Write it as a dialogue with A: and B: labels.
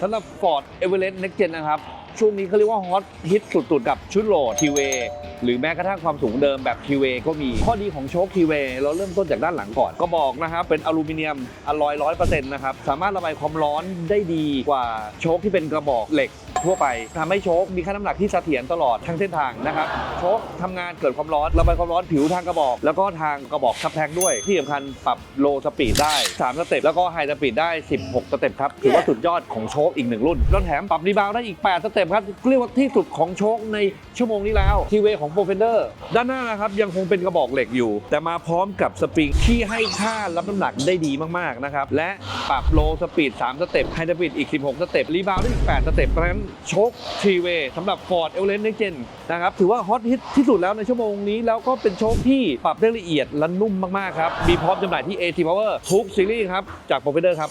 A: สำหรับ Ford Everest Next Gen นะครับ ช่วงนี้เขาเรียกว่าฮอตฮิตสุดๆ กับชุดโหลด t w หรือแม้กระทั่งความสูงเดิมแบบ t w ก็มี ข้อดีของโชค t w เราเริ่มต้นจากด้านหลังก่อน ก็บอกนะครับ เป็นอลูมิเนียมอลลอยร้อยเปอร์เซ็นต์นะครับ สามารถระบายความร้อนได้ดีกว่าโชคที่เป็นกระบอกเหล็กทั่วไปทำให้โชคมีค่าน้ำหนักที่เสถียรตลอดทั้งเส้นทางนะครับโชคทำงานเกิดความร้อนระบายความร้อนผิวทางกระบอก แล้วก็ทางกระบอกซับแทงด้วยที่สำคัญปรับโลสปีดได้3สเต็ปแล้วก็ไฮสปีดได้ 16 สเต็ปครับถือว่าสุดยอดของโชคอีกหนึ่งรุ่นแล้วแถมปรับรีบาวได้อีก 8 สเต็ปครับเรียกว่าที่สุดของโชคในชั่วโมงนี้แล้วทีเวของโปรเฟนเดอร์ด้านหน้านะครับยังคงเป็นกระบอกเหล็กอยู่ แต่มาพร้อมกับสปริงที่ให้ค่ารับน้ำหนักได้ดีมากๆนะครับและปรับโลสปีด 3 สเต็ปไฮสปีดอีก 16 สเต็ปรีบาวด์ได้อีก 8 สเต็ปเพราะฉะนั้นโชคทีเวสำหรับ Ford e v e r e s t Next Gen นะครับถือว่าฮอตฮิตที่สุดแล้วในชั่วโมงนี้แล้วก็เป็นโชคที่ปรับได้ละเอียดและนุ่มมากๆครับมีพร้อมจำหน่ายที่ AT Power ทุกซีรีส์ครับจากโปรเฟนเดอร์ครับ